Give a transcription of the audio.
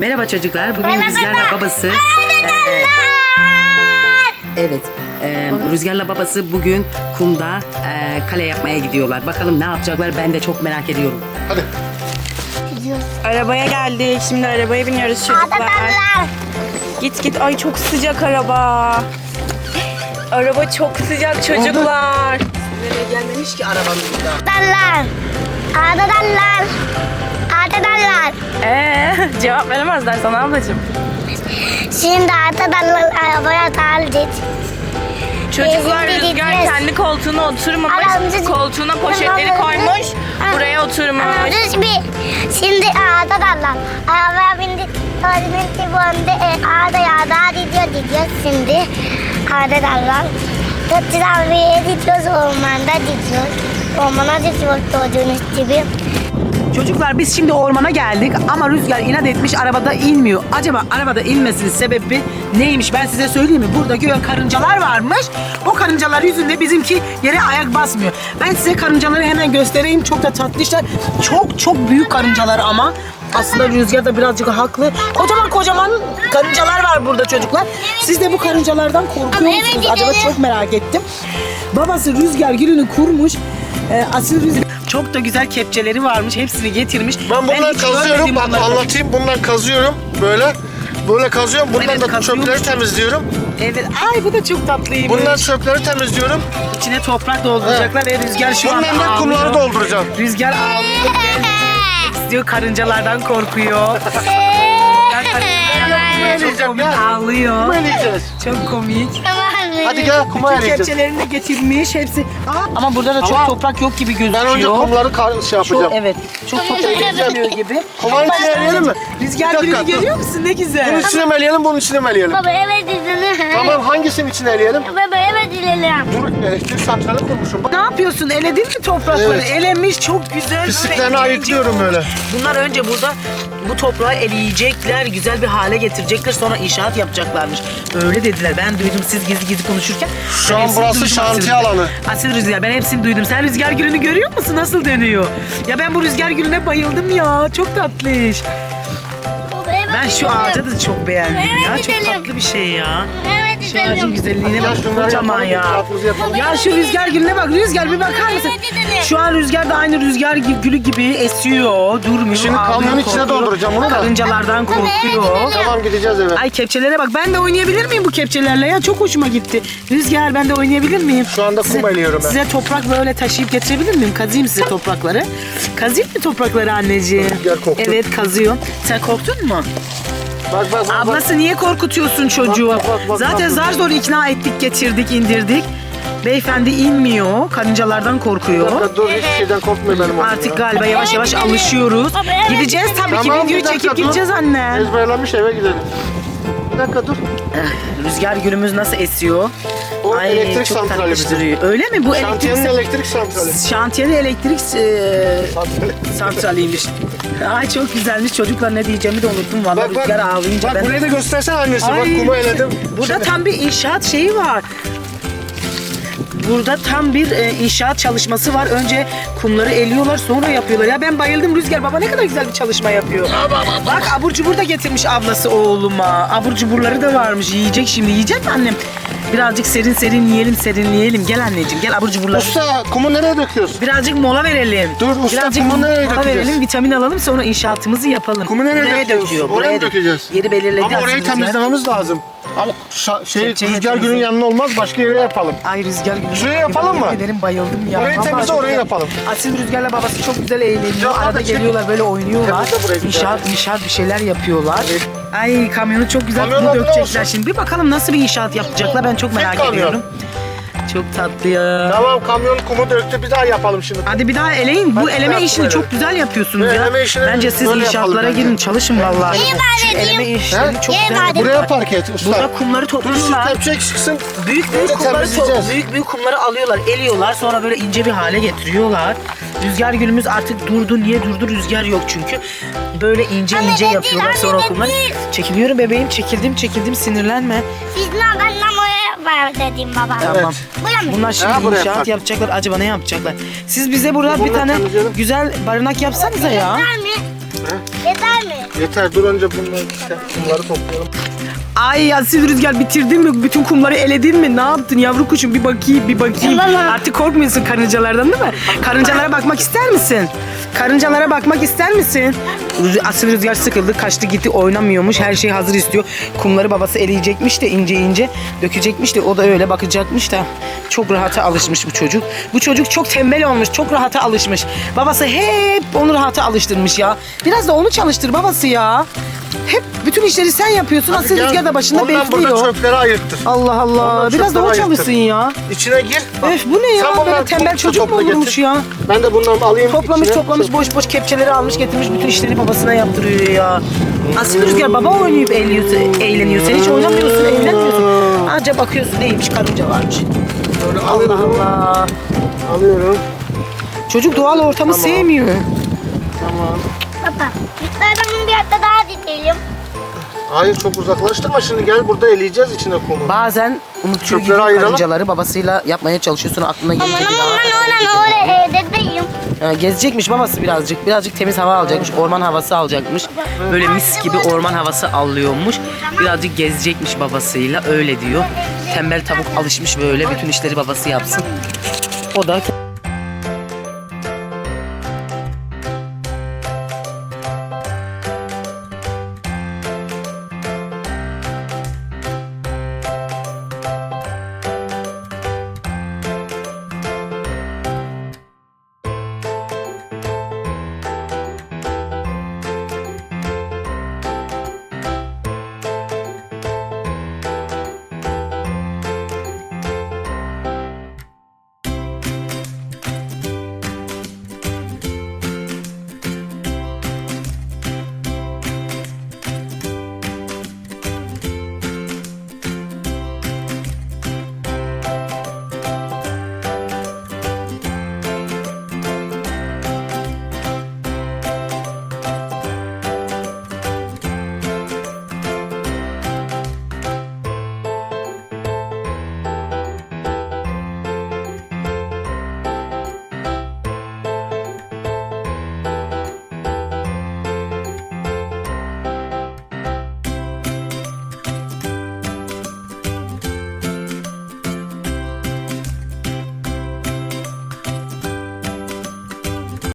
Merhaba çocuklar. Bugün Rüzgar'la babası. evet. e, Rüzgar'la babası bugün kumda e, kale yapmaya gidiyorlar. Bakalım ne yapacaklar ben de çok merak ediyorum. Hadi. Arabaya geldik. Şimdi arabaya biniyoruz çocuklar. Git git. Ay çok sıcak araba. Araba çok sıcak çocuklar. Nereye gelmemiş ki arabanın burada? Dallar. Ada dallar. Ee, cevap veremezler sana ablacığım. Şimdi ada dallar arabaya daldık. Çocuklar Bizim Rüzgar kendi koltuğuna oturmamış. Aramızı- Koltuğuna poşetleri koymuş. Buraya oturmuş. Düz bir. Şimdi ada dallar. Arabaya bindik. Öğretmenin tibuğunda ada yağda gidiyor gidiyor şimdi. Ada dallar. Çok güzel bir yere gidiyoruz. Ormanda gidiyoruz. Ormana gidiyoruz gördüğünüz gibi. Çocuklar biz şimdi ormana geldik ama Rüzgar inat etmiş arabada inmiyor. Acaba arabada inmesinin sebebi neymiş ben size söyleyeyim mi? Burada göğe karıncalar varmış. O karıncalar yüzünde bizimki yere ayak basmıyor. Ben size karıncaları hemen göstereyim. Çok da tatlışlar. Çok çok büyük karıncalar ama. Aslında Rüzgar da birazcık haklı. Kocaman kocaman karıncalar var burada çocuklar. Siz de bu karıncalardan korkuyor musunuz? Acaba çok merak ettim. Babası Rüzgar gülünü kurmuş. Ee, asil Rüzgar çok da güzel kepçeleri varmış. Hepsini getirmiş. Ben bundan hiç kazıyorum. görmedim Bak bunları. anlatayım. Bundan kazıyorum. Böyle. Böyle kazıyorum. Bundan Evet, da kazıyormuş. çöpleri temizliyorum. Evet. Ay bu da çok tatlıymış. Bundan çöpleri temizliyorum. içine toprak dolduracaklar ve Rüzgar şu an Bundan da ağlıyor. kumları dolduracağım. Rüzgar ağlıyor. istiyor karıncalardan korkuyor. Eleyeceğim komik ağlıyor. Çok komik. Hadi gel kuma Bütün kepçelerini de getirmiş hepsi. Aa, ama burada da çok Ama toprak yok gibi gözüküyor. Ben önce kumları kar- şey çok, yapacağım. evet. Çok toprak gözükmüyor gibi. Kumanın içine eleyelim mi? Rüzgar Bir dakika, gülünü dur. görüyor musun? Ne güzel. Bunun içine mi eleyelim, bunun içine mi eleyelim? Baba eve gidelim. Tamam hangisinin içine eleyelim? Baba eve gidelim. Dur elektrik santrali kurmuşum. Bak Ne yapıyorsun? Eledin mi toprakları? Evet. Elemiş çok güzel. pisliklerini böyle ayıklıyorum böyle. Bunlar önce burada bu toprağı eleyecekler, güzel bir hale getirecekler, sonra inşaat yapacaklarmış. Öyle dediler. Ben duydum siz gizli gizli konuşurken. Şu an burası şantiye alanı. Asil Rüzgar ben hepsini duydum. Sen rüzgar gülünü görüyor musun? Nasıl dönüyor? Ya ben bu rüzgar gülüne bayıldım ya. Çok tatlış. Ben şu ağaca da çok beğendim ya. Evet, Çok gidelim. tatlı bir şey ya. Eve Şu ağacın gidelim. güzelliğine bak. Kocaman ya. Ya şu rüzgar gülüne bak. Rüzgar bir bakar mısın? Şu an rüzgar da aynı rüzgar gülü gibi esiyor. Durmuyor. Şimdi ağlıyor, kamyonun içine korkuyor. dolduracağım bunu da. Karıncalardan korkuyor. Tamam gideceğiz eve. Ay kepçelere bak. Ben de oynayabilir miyim bu kepçelerle ya? Çok hoşuma gitti. Rüzgar ben de oynayabilir miyim? Şu anda kum eliyorum ben. Size toprak böyle taşıyıp getirebilir miyim? Kazıyım size toprakları. Kazıyım mı toprakları anneciğim? Rüzgar korktu. Evet kazıyorum. Sen korktun mu? Bak bak bak. bak. Ablası niye korkutuyorsun çocuğu? Bak, bak, bak, Zaten bak. zar zor ikna ettik, getirdik, indirdik. Beyefendi inmiyor. Karıncalardan korkuyor. Bak, Dur hiçbir şeyden korkmuyor benim oğlum Artık ya. galiba yavaş yavaş alışıyoruz. Baba, Gideceğiz tabii ki Tamam, bir videoyu dakika, çekip dur. gideceğiz anne. Ezberlenmiş eve gidelim. Bir dakika dur. Rüzgar gülümüz nasıl esiyor? O elektrik çok santrali bizim. duruyor. Öyle mi bu Şantiyenin elektrik? elektrik santrali. Şantiyeli elektrik e, Santrali. santraliymiş. Ay çok güzelmiş çocuklar ne diyeceğimi de unuttum valla Bak bak. rüzgar ağlayınca Bak ben. burayı da göstersen annesi. Ay, Bak kumu eledim. Burada Şimdi- tam bir inşaat şeyi var. Burada tam bir e, inşaat çalışması var. Önce kumları eliyorlar sonra yapıyorlar. Ya ben bayıldım Rüzgar baba ne kadar güzel bir çalışma yapıyor. Bak abur cubur da getirmiş ablası oğluma. Abur cuburları da varmış. Yiyecek şimdi. Yiyecek mi annem? Birazcık serin serin yiyelim serinleyelim. Gel anneciğim gel abur cuburları. Usta kumu nereye döküyoruz? Birazcık mola verelim. Dur, usta, Birazcık kumu nereye mola dökeceğiz? verelim, vitamin alalım sonra inşaatımızı yapalım. Kumu nereye Buraya döküyoruz? döküyor, Oraya buraya mı dökeceğiz? Yeri belirledi Ama orayı aslında. temizlememiz lazım. Ama şa- şey Kepçeyi rüzgar günün yanına olmaz başka yere yapalım. Ay rüzgar gibi. Şuraya yapalım mı? Ederim bayıldım ya. Orayı Vallahi temizle, orayı yapalım. Asil Rüzgar'la babası çok güzel eğleniyor. Arada geliyorlar böyle oynuyorlar. Temizle burayı bir İnşaat, inşaat bir şeyler yapıyorlar. Ay kamyonu çok güzel Kamyon dökecekler olsun? şimdi. Bir bakalım nasıl bir inşaat yapacaklar ben çok merak kamyon. ediyorum. Çok tatlı ya. Tamam kamyon kumu döktü bir daha yapalım şimdi. Hadi bir daha eleyin. Bu Hadi eleme yapalım işini öyle. çok güzel yapıyorsunuz Evet, ya. eleme işini Bence siz böyle inşaatlara yapalım girin, bence. çalışın vallahi. İyi Şu bari eleme diyeyim. işlerini He? çok İyi güzel. Buraya park et usta. Burada kumları Dur şu topluyorlar. kepçe çıksın. Büyük büyük Böyle kumları temizleyeceğiz. büyük büyük kumları alıyorlar, eliyorlar. Sonra böyle ince bir hale getiriyorlar. Rüzgar gülümüz artık durdu. Niye durdu? Rüzgar yok çünkü. Böyle ince Anne ince dedi, yapıyorlar anne sonra dedi. kumlar. Çekiliyorum bebeğim, çekildim, çekildim. Sinirlenme. Siz ne oraya var dedim baba. Tamam. Buraya mı? Bunlar şimdi Ha, buraya inşaat tak. yapacaklar. Acaba ne yapacaklar? Siz bize burada bir Bunları tane temizleyelim. güzel barınak yapsanıza ya. Var mı? Yeter mi? Yeter dur önce bunları işte bunları toplayalım. Ay Asil Rüzgar bitirdin mi? Bütün kumları eledin mi? Ne yaptın yavru kuşum? Bir bakayım, bir bakayım. Artık korkmuyorsun karıncalardan değil mi? Karıncalara bakmak ister misin? Karıncalara bakmak ister misin? Asil Rüzgar sıkıldı, kaçtı gitti, oynamıyormuş. Her şey hazır istiyor. Kumları babası eleyecekmiş de ince ince dökecekmiş de o da öyle bakacakmış da. Çok rahata alışmış bu çocuk. Bu çocuk çok tembel olmuş, çok rahata alışmış. Babası hep onu rahata alıştırmış ya. Biraz da onu çalıştır babası ya. Hep bütün işleri sen yapıyorsun. Asil Gel, Rüzgar da başında Ondan burada bekliyor. çöpleri ayırttır. Allah Allah. Ondan Biraz da o çalışsın ya. İçine gir. Bak, Öf bu ne ya? sen Böyle tembel çocuk mu olurmuş getir. ya? Ben de bunları alayım. Toplamış içine. toplamış boş boş kepçeleri almış getirmiş bütün işleri babasına yaptırıyor ya. Asil Rüzgar baba oynayıp eğleniyor, eğleniyor. Sen hiç oynamıyorsun, eğlenmiyorsun. Anca bakıyorsun neymiş karınca varmış. Böyle Allah alıyorum. Allah. Alıyorum. Çocuk doğal ortamı Tamam. sevmiyor. Tamam. Baba. İstersen bir hatta daha dinleyelim. Hayır çok uzaklaştırma şimdi gel burada eleyeceğiz içine kumu. Bazen unutuyor Çöpleri gidiyor ayıralım. karıncaları babasıyla yapmaya çalışıyor sonra aklına gelince bir aman daha. Ha, gezecekmiş babası birazcık. Birazcık temiz hava alacakmış. Orman havası alacakmış. Böyle mis gibi orman havası alıyormuş. Birazcık gezecekmiş babasıyla. Öyle diyor. Tembel tavuk alışmış böyle. Bütün işleri babası yapsın. O da